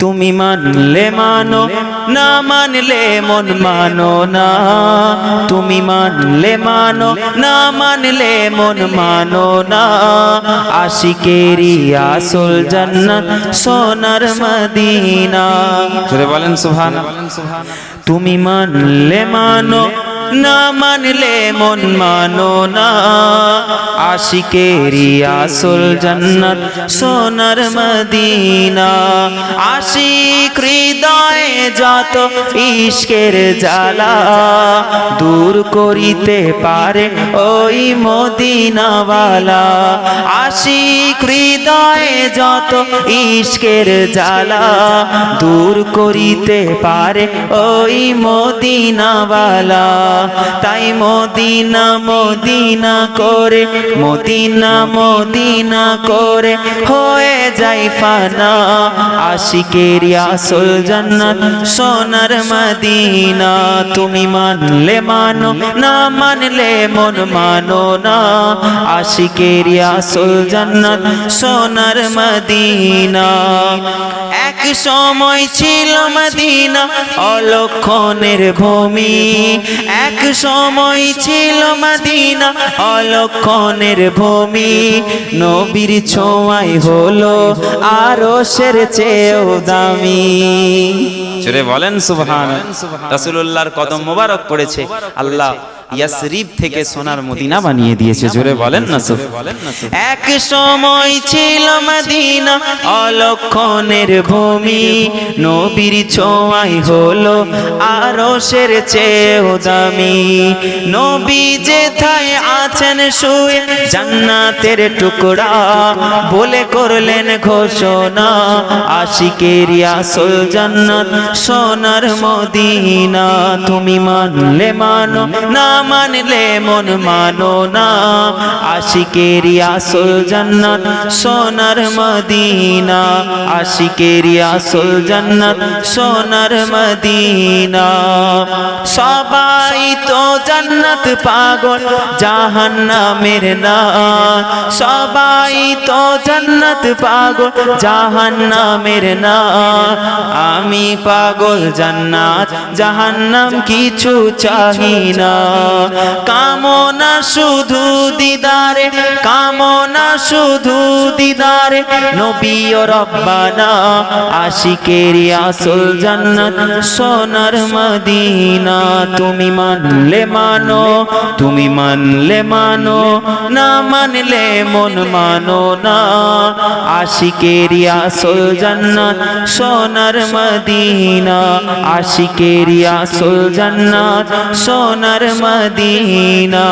তুমি মানলে মানো না মানলে মন মানো না। তুমি মানলে মানো না মানলে মন মানো না। আশিকেরি আসল জান্নাত সোনার মদিনা। বলেন সুবহানাল্লাহ। তুমি মানলে মানো না মানলে মন মানো না। আশিকেরি আসল জন্নত সোনার মদিনা। আশিক হৃদয়ে যত ইশকের জ্বালা দূর করিতে পারে ওই মদিনাওয়ালা। আশিক হৃদয়ে যত ইশকের জ্বালা দূর করিতে পারে ওই মদিনাওয়ালা। তাই মদিনা মদিনা করে, মদিনা মদিনা করে, হয়ে যাই ফানা, আশিকের আসল জান্নাত, সোনার মদিনা। তুমি মানলে মানো না, মানলে মন মানো না। আশিকের আসল জান্নাত, সোনার মদিনা। এক সময় ছিল মদিনা, অলক্ষণের ভূমি। এক সময় ছিল মদিনা, অলক্ষণের ভূমি। নবীর ছোঁয়াই হলো আরও সের চেয়েও দামি। জোরে বলেন সুবহান। রাসূলুল্লাহর কদম মোবারক পড়েছে। আল্লাহ ইয়াসরিব থেকে সোনার মদিনা বানিয়ে দিয়েছে জোরে বলেন না সুব এক সময় ছিল মদিনা অলক্ষণের ভূমি নবীর ছোঁয়াই হলো আরও সের চেয়েও দামি। নবী যেথায় আছেন শুয়ে জান্নাতের টুকরা বলে করলেন ঘোষণা আশিকের জান্নাত সোনার মদিনা। তুমি মানলে মানো না মানলে মন মানো না। আশিকের আসল জান্নাত সোনার মদিনা। আশিকের আসল জান্নাত সোনার মদিনা। সবাই তো জান্নাত পাগল, জাহান্নামের না। সবাই তো জান্নাত পাগল, জাহান্নামের না। আমি পাগল জান্নাত, জাহান্নাম কিছু চাহি না। কামনা শুধু দিদারে, কামনা শুধু দিদারে। নবী ও রব্বানা, আশিকের আসল জান্নাত, সোনার মদিনা। তুমি মানলে মানো, তুমি মানলে মানো, না মানলে মন মানো না। আশিকের আসল জান্নাত, সোনার মদিনা। আশিকের আসল জান্নাত, সোনার মদিনা